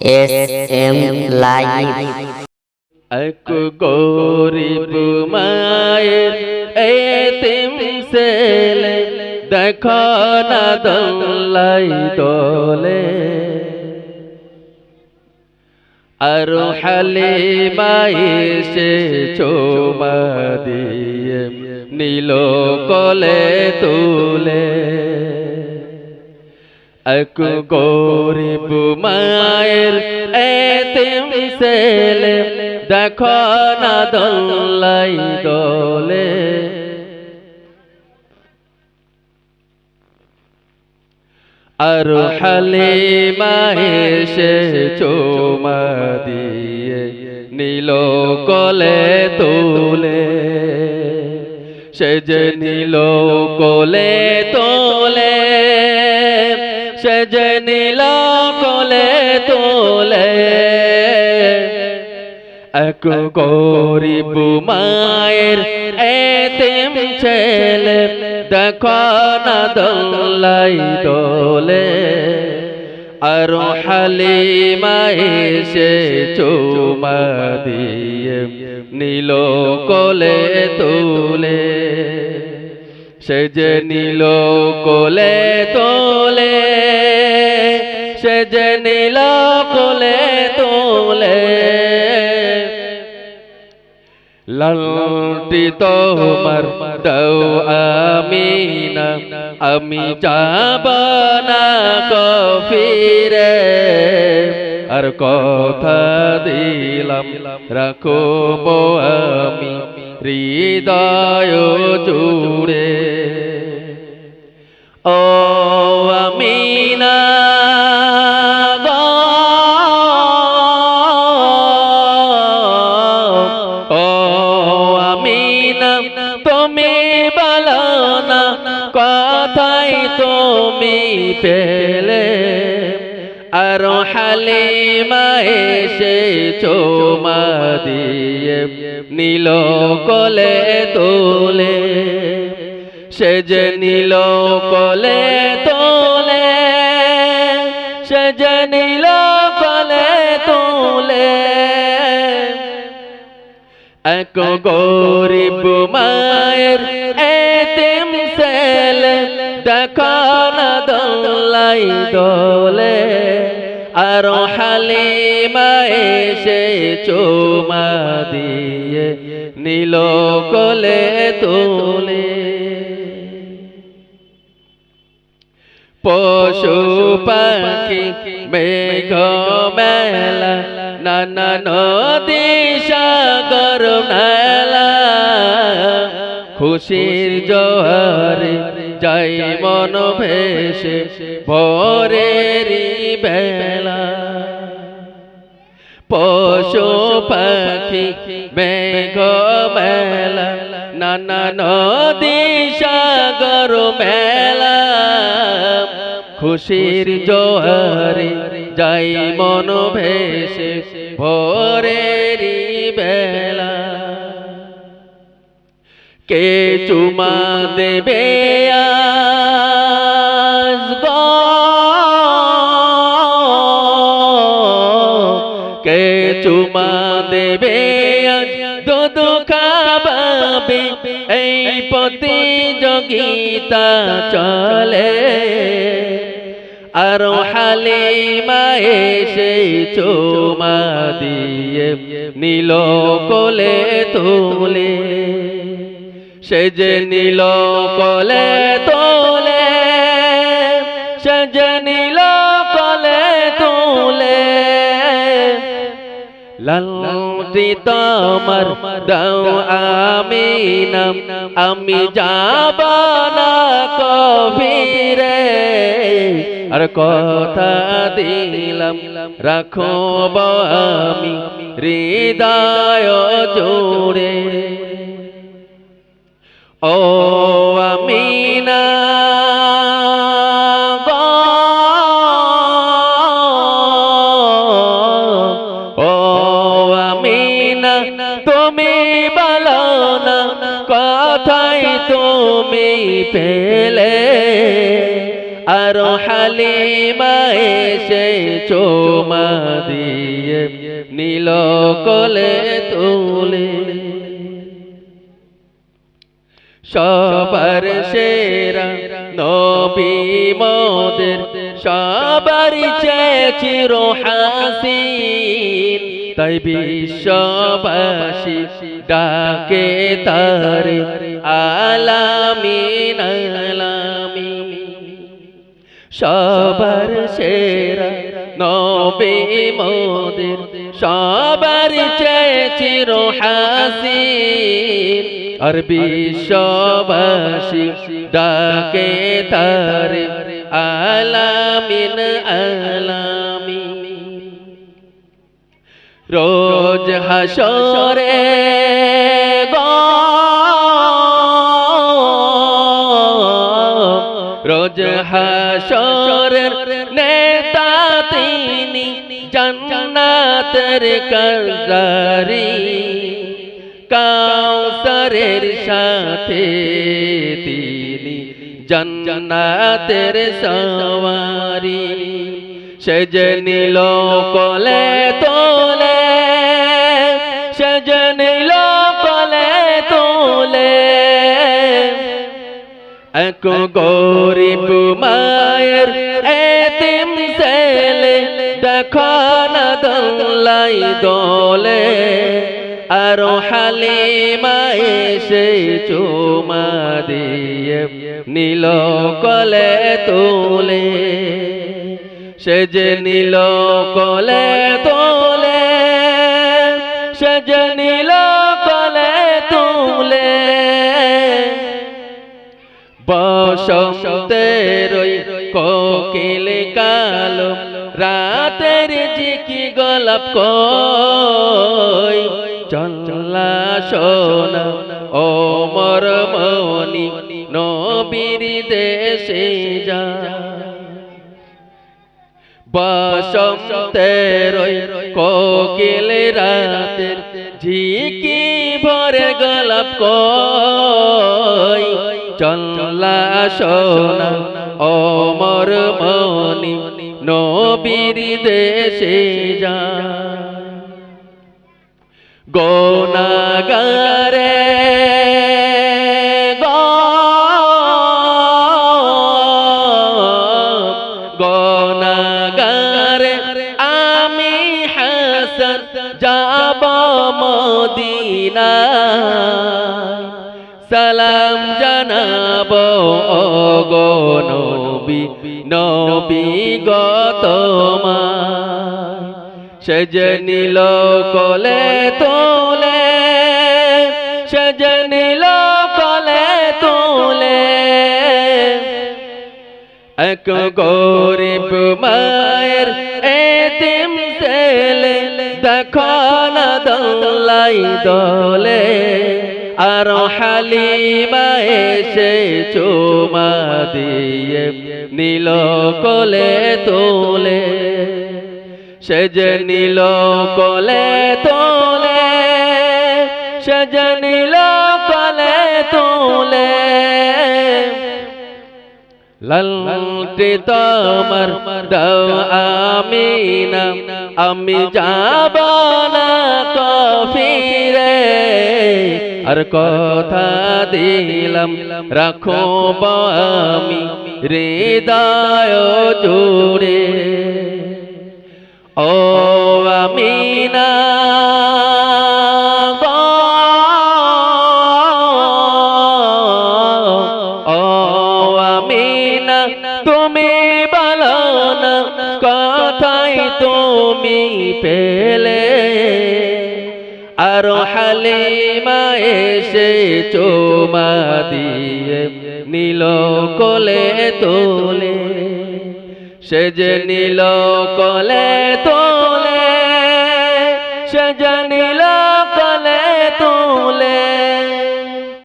S M live এক গরিব মায়ের এতিম ছেলে দেখো না দোলাই দোলে। আর হালে মায়েসে চোমা দিয়ে নীল কলে তুলে। এক গরিব মায়ের এতিম ছেলে, দেখো না দোলাই দোলে। আর হালে মায়েসে চোমা দিয়ে নীল কলে তোলে। সে যে নীল কোলে তোলে যে নীল কোলে তোলে, এক গরিব মায়ের এতিম ছেলে দেখো না দোলাই দোলে, আর হালিমা এসে চুমা দিয়ে নীল কোলে তুলে। সে যে নীল কোলে তোলে। সে যে নীল কোলে তোলে। লালটি তোমার দাও আমিনা আমি যাব না কফিরে। আর কথা দিলাম রাখব আমি হৃদয় জুড়ে। আমিনা তুমি বলো না, কথাই তুমি পেলে। আর হালিমা এসে চোমা দিয়ে, নীল কলে তোলে। সে যে নীল কলে তোলে, সে যে নীল এক গরিব মায়ের এতিম ছেলে, দেখা না দোলাই দোলে। আর হালিমা এসে চোমা দিয়ে নীল কোলে তোলে। পশু পাখি, মেঘ মেলা নানা নদী সাগর মেলা। খুশির জোয়ারে যাই মন ভেসে ভোরেরই বেলা। পশু পাখি মেঘ মেলা। নানা নদী সাগর মেলা। খুশির জোয়ারে যাই মন ভেসে ভোরেরই বেলা। কে চুমা দেবে কে চুমা দেবে দুদু খাবাবে। এই প্রতিযোগিতা চলে। আর হালিমা এসে চুমা দিয়ে নীল কোলে তোলে। সে যে নীল কলে তোলে সে যে নীল কলে তোলে। লালটি তোমার দাও আমি নাম আমি যাব না কবিরে। আর কথা দিলাম রাখব আমি হৃদয় জোড়ে। ও আমিনা তুমি বলো না, কথাই তুমি পেলে আর হালিমা এসে চোমা দিয়ে নীল কলে তুলে। সবার সেরা নবী মোদের, সবার চেয়ে চির হাসিন। তাই বিশ্ববাসী ডাকে তার আলামিন। সবার সেরা নবী মোদের সবার চেয়ে চির হাসিন আর বিশ্ববাসী ডাকে তারে আলামিন আলামি রোজ হাসরে রোজ নেতা তিনি জান্নাতের কর্দারি কাউসারের সাথে তিনি জান্নাতের সওয়ারি। সেজনিল কলে তোলে এক গরিব মায়ের এতিম ছেলে দেখো না দোলাই দোলে। আর হালিমা এসে চুমা দিয়ে নীল কলে তোলে। সে যে নীল কলে তোলে বসন্তের ওই কোকিল কালো, রাতের জিকি গলাপ কই? চলা সোনা, ও মর মনি, নবীর দেশে যা। বসন্তের ওই কোকিল রাতের ঝিকি ভরে গলাপ কই? চল্লা সোনা ও মর মনি নবীর দেশে যা গোনাগারে আমি যাব মদিনা সালাম জানাব গো নবী নবী গতমা সজনিল কলে তোলে সজনিল কলে তোলে। এক গরিব মায়ের এতিম ছেলে, দেখো না দোলাই দোলে। আর হালিমা এসে চুমা দিয়ে নীল কলে তোলে। সেজ নীল কলে তোলে সেজ নীল কলে তোলে। লালটি তোমার দাও আমিনা, আমি যাব না কফিরে আর কথা দিলাম, রাখো আমি হৃদয় জুড়ে। ও ও আমিনা, তুমি বলো না, কথাই তুমি পেলে। আরও হালে এসে চোমা দিয়ে নীল কলে তোলে। সে যে নীল কলে তোলে, সে যে